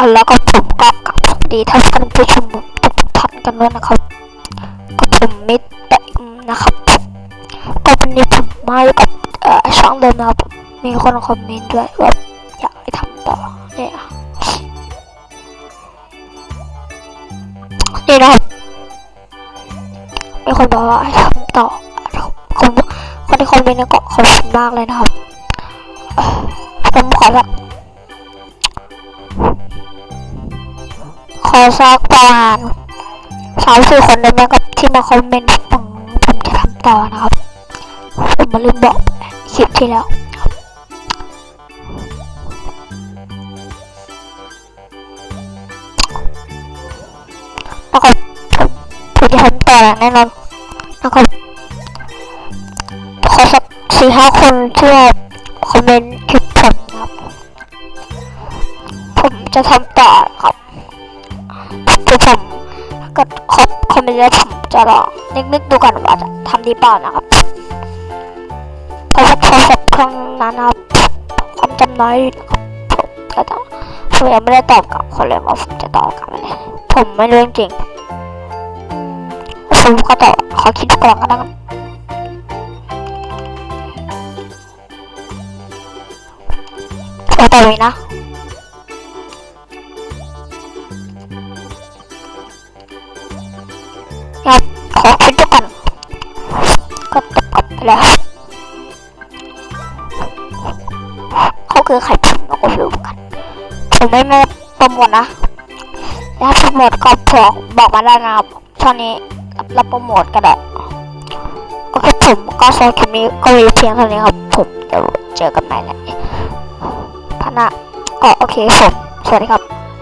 แล้วก็ผมก็กลับสวัสดีท่านผู้ชมทุกท่านกันด้วยนะครับกับผมมิดเอ็มนะครับก็วันนี้ผมมาอยู่กับช่องเดิมนะครับมีคนคอมเมนต์ด้วยว่าอยากให้ทำต่อเนี่ยนี่นะครับมีคนบอกว่าให้ทำต่อผมคนที่คอมเมนต์เนี่ยก็ขอบคุณมากเลยนะครับผมขอแบบ ขอสักประมาณสามสี่คนได้ไหมครับที่มาคอมเมนต์ผมผมจะทำต่อนะครับ ผมมาลืมบอกคลิปที่แล้วนะครับผมผมจะทำต่อแน่นอนนะครับขอสักสี่ห้าคนที่มาคอมเมนต์คลิปผมนะครับ ผมจะทำต่อครับ คือผมก็คอมคอมเมนต์แล้วผมจะลองนึกนึกดูก่อนว่าจะทำดีเปล่านะครับเพราะว่าโทรศัพท์เครื่องนั้นนะครับความจำน้อยก็ต้องผมยังไม่ได้ตอบกลับคนเลยว่าผมจะตอบกลับอะไรผมไม่รู้จริงผมก็ตอบขอคิดก่อนก็ได้ครับเนะครับขอคิดดูก่อนก็ตบกลับไปแล้วเขาคือใครผมเราก็ไม่รู้กันผมไม่ไม่โปรโมทนะถ้าโปรโมทก็บอกบอกมาได้นะครับช่วงนี้รับรับโปรโมทก็ได้โอเคผมก็สำหรับคลิปนี้ก็มีเพียงเท่านี้ครับผมเดี๋ยวเจอกันใหม่นะพะนะก็โอเคผมสวัสดีครับ